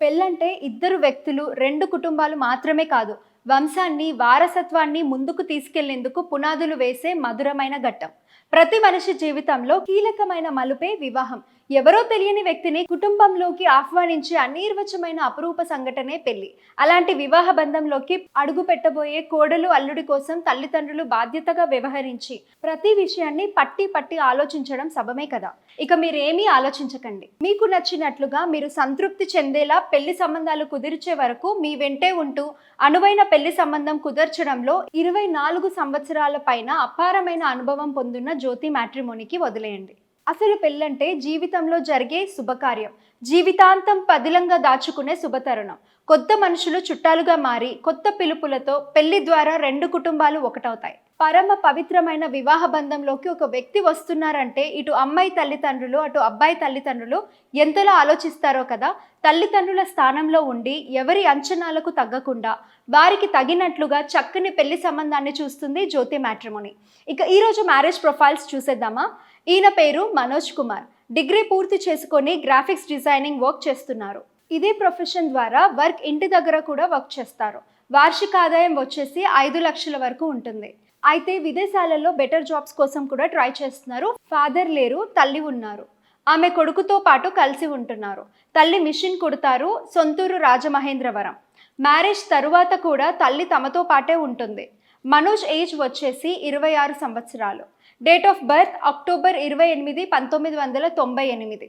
పెళ్ళంటే ఇద్దరు వ్యక్తులు రెండు కుటుంబాలు మాత్రమే కాదు. వంశాన్ని వారసత్వాన్ని ముందుకు తీసుకెళ్ళేందుకు పునాదులు వేసే మధురమైన ఘట్టం. ప్రతి మనిషి జీవితంలో కీలకమైన మలుపే వివాహం. ఎవరో తెలియని వ్యక్తిని కుటుంబంలోకి ఆహ్వానించే అనిర్వచమైన అపురూప సంఘటనే పెళ్ళి. అలాంటి వివాహ బంధంలోకి అడుగు పెట్టబోయే కోడలు అల్లుడి కోసం తల్లిదండ్రులు బాధ్యతగా వ్యవహరించి ప్రతి విషయాన్ని పట్టి పట్టి ఆలోచించడం సబమే కదా. ఇక మీరేమీ ఆలోచించకండి. మీకు నచ్చినట్లుగా మీరు సంతృప్తి చెందేలా పెళ్ళి సంబంధాలు కుదిర్చే వరకు మీ వెంటే ఉంటూ అనువైన పెళ్ళి సంబంధం కుదర్చడంలో ఇరవై నాలుగు సంవత్సరాల పైన అపారమైన అనుభవం పొందున్న జ్యోతి మ్యాట్రిమోనికి వదిలేయండి. అసలు పెళ్ళంటే జీవితంలో జరిగే శుభకార్యం. జీవితాంతం పదిలంగా దాచుకునే శుభతరుణం. కొత్త మనుషులు చుట్టాలుగా మారి కొత్త పిలుపులతో పెళ్ళి ద్వారా రెండు కుటుంబాలు ఒకటవుతాయి. పరమ పవిత్రమైన వివాహ బంధంలోకి ఒక వ్యక్తి వస్తున్నారంటే ఇటు అమ్మాయి తల్లిదండ్రులు అటు అబ్బాయి తల్లిదండ్రులు ఎంతలా ఆలోచిస్తారో కదా? తల్లిదండ్రుల స్థానంలో ఉండి ఎవరి అంచనాలకు తగ్గకుండా వారికి తగినట్లుగా చక్కని పెళ్ళి సంబంధాన్ని చూస్తుంది జ్యోతి మ్యాట్రిమోని. ఇక ఈరోజు మ్యారేజ్ ప్రొఫైల్స్ చూసేద్దామా? ఈయన పేరు మనోజ్ కుమార్. డిగ్రీ పూర్తి చేసుకొని గ్రాఫిక్స్ డిజైనింగ్ వర్క్ చేస్తున్నారు. ఇదే ప్రొఫెషన్ ద్వారా వర్క్ ఇంటి దగ్గర కూడా వర్క్ చేస్తారు. వార్షిక ఆదాయం వచ్చేసి ఐదు లక్షల వరకు ఉంటుంది. అయితే విదేశాలలో బెటర్ జాబ్స్ కోసం కూడా ట్రై చేస్తున్నారు. ఫాదర్ లేరు తల్లి ఉన్నారు. ఆమె కొడుకుతో పాటు కలిసి ఉంటున్నారు. తల్లి మిషన్ కుడతారు సొంతూరు రాజమహేంద్రవరం. మ్యారేజ్ తరువాత కూడా తల్లి తమతో పాటే ఉంటుంది. మనోజ్ ఏజ్ వచ్చేసి ఇరవై ఆరు సంవత్సరాలు. డేట్ ఆఫ్ బర్త్ అక్టోబర్ ఇరవై ఎనిమిది పంతొమ్మిది వందల తొంభై ఎనిమిది.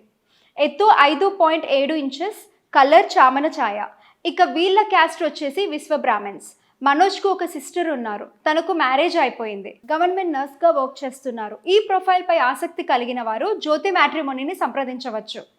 ఎత్తు ఐదు పాయింట్ ఏడు ఇంచెస్ కలర్ చామన ఛాయ ఇక వీళ్ళ క్యాస్ట్ వచ్చేసి విశ్వ బ్రాహ్మణ్స్ మనోజ్కు ఒక సిస్టర్ ఉన్నారు. తనకు మ్యారేజ్ అయిపోయింది. గవర్నమెంట్ నర్స్గా వర్క్ చేస్తున్నారు. ఈ ప్రొఫైల్ పై ఆసక్తి కలిగిన వారు జ్యోతి మ్యాట్రిమోనీని సంప్రదించవచ్చు.